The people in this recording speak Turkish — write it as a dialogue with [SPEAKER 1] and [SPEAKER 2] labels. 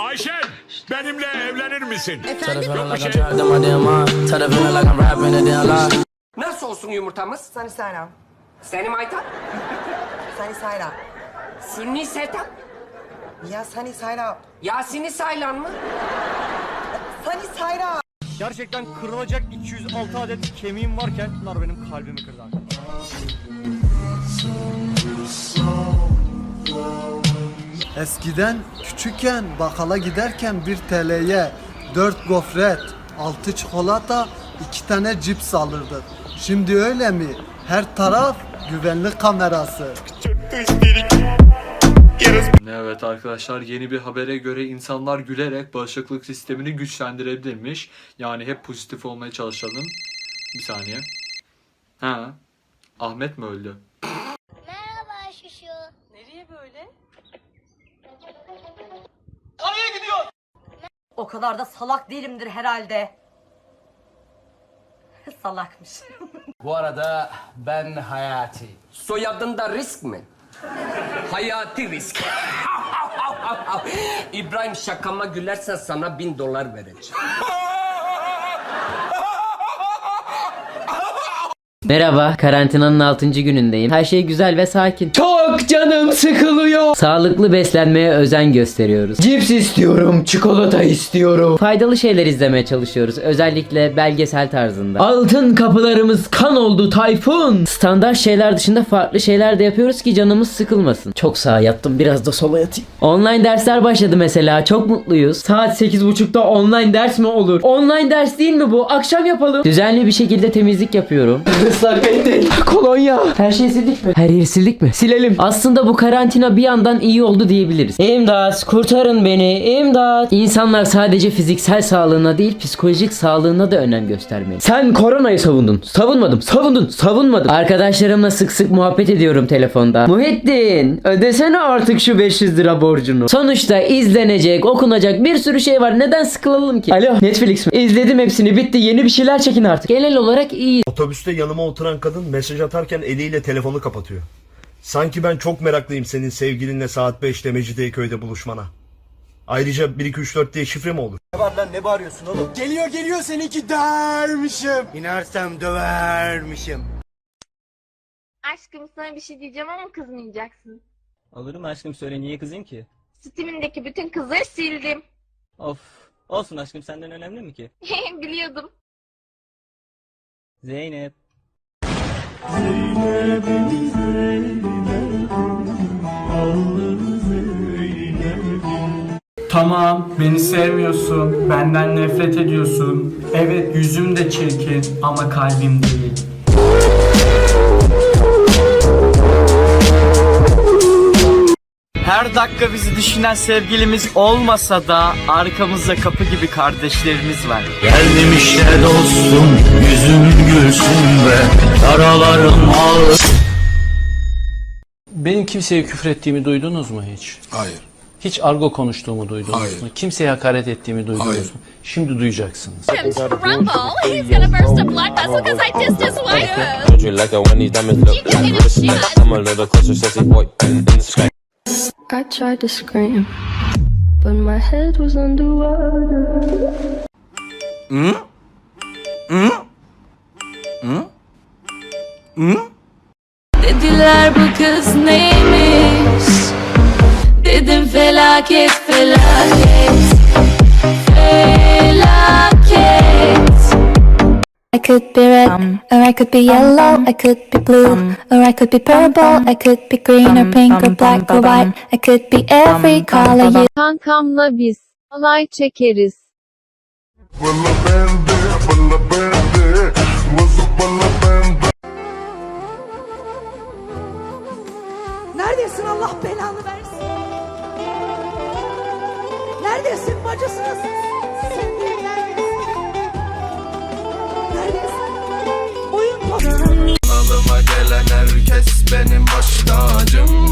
[SPEAKER 1] Ayşen benimle evlenir misin?
[SPEAKER 2] Efendim?
[SPEAKER 3] Nasıl olsun yumurtamız?
[SPEAKER 2] Sani Sayra.
[SPEAKER 3] Seni maytan?
[SPEAKER 2] Sani Sayra.
[SPEAKER 3] Sünni setan?
[SPEAKER 2] Ya Sani Sayra.
[SPEAKER 3] Yasin'i saylan mı?
[SPEAKER 2] Sani Sayra.
[SPEAKER 4] Gerçekten kırılacak 206 adet kemiğim varken bunlar benim kalbimi kırdı arkadaşlar.
[SPEAKER 5] Eskiden küçükken bakkala giderken 1 TL'ye 4 gofret, 6 çikolata, 2 tane cips alırdık. Şimdi öyle mi? Her taraf güvenlik kamerası.
[SPEAKER 6] Evet arkadaşlar yeni bir habere göre insanlar gülerek bağışıklık sistemini güçlendirebilirmiş. Yani hep pozitif olmaya çalışalım. Bir saniye. Ha. Ahmet mi öldü?
[SPEAKER 7] Merhaba Şuşu.
[SPEAKER 8] O kadar da salak değilimdir herhalde. Salakmış.
[SPEAKER 9] Bu arada ben Hayati.
[SPEAKER 3] Soyadında risk mi? Hayati risk. İbrahim şakama gülersen sana bin dolar vereceğim.
[SPEAKER 10] Merhaba, karantinanın 6. günündeyim. Her şey güzel ve sakin. Çok canım sıkılıyor. Sağlıklı beslenmeye özen gösteriyoruz. Cips istiyorum, çikolata istiyorum. Faydalı şeyler izlemeye çalışıyoruz. Özellikle belgesel tarzında. Altın kapılarımız kan oldu Tayfun. Standart şeyler dışında farklı şeyler de yapıyoruz ki canımız sıkılmasın. Çok sağa yattım, biraz da sola yatayım. Online dersler başladı mesela. Çok mutluyuz. Saat 8.30'da online ders mi olur? Online ders değil mi bu? Akşam yapalım. Düzenli bir şekilde temizlik yapıyorum. Islak mendil, kolonya. Her şeyi sildik mi? Her yeri sildik mi? Silelim. Aslında bu karantina bir yandan iyi oldu diyebiliriz. İmdat, kurtarın beni. İmdat. İnsanlar sadece fiziksel sağlığına değil psikolojik sağlığına da önem göstermeli. Sen koronayı savundun. Savunmadım. Savundun. Savunmadım. Arkadaşlarımla sık sık muhabbet ediyorum telefonda. Muhittin, ödesene artık şu 500 lira borcunu. Sonuçta izlenecek, okunacak bir sürü şey var. Neden sıkılalım ki? Alo, Netflix mi? İzledim hepsini. Bitti. Yeni bir şeyler çekin artık. Genel olarak iyi.
[SPEAKER 11] Otobüste yanıma oturan kadın mesaj atarken eliyle telefonu kapatıyor. Sanki ben çok meraklıyım senin sevgilinle saat 5'te Mecidiyeköy'de buluşmana. Ayrıca 1 2 3 4 diye şifre mi olur?
[SPEAKER 4] Ne var lan ne bağırıyorsun oğlum? Geliyor geliyor seninki dermişim. İnersem dövermişim.
[SPEAKER 7] Aşkım sana bir şey diyeceğim ama kızmayacaksın.
[SPEAKER 4] Alırım aşkım söyle niye kızayım ki?
[SPEAKER 7] Steam'indeki bütün kızları sildim.
[SPEAKER 4] Of. Olsun aşkım senden önemli mi ki?
[SPEAKER 7] Biliyordum.
[SPEAKER 4] Zeynep.
[SPEAKER 9] Tamam, beni sevmiyorsun, benden nefret ediyorsun. Evet, yüzüm de çirkin ama kalbim değil. Her dakika bizi düşünen sevgilimiz olmasa da arkamızda kapı gibi kardeşlerimiz var.
[SPEAKER 11] Geldim işte dostum yüzüm gülsün ve yaralarım ağır.
[SPEAKER 9] Benim kimseye küfür ettiğimi duydunuz mu hiç?
[SPEAKER 1] Hayır.
[SPEAKER 9] Hiç argo konuştuğumu duydunuz
[SPEAKER 1] Hayır.
[SPEAKER 9] mu? Kimseye hakaret ettiğimi duydunuz
[SPEAKER 1] Hayır.
[SPEAKER 9] mu? Şimdi duyacaksınız.
[SPEAKER 7] I tried to scream, but my head was underwater. Mm? Mm? Mm? Mm? Dediler bu kız neymiş? Dedim felaket felaket. I could be red, or I could be yellow, I could be blue, or I could be purple, I could be green or pink or black or white, I could be every color you
[SPEAKER 8] Kankamla biz alay çekeriz.
[SPEAKER 2] Neredesin Allah belanı versin? Neredesin bacısınız? benim baş tacım.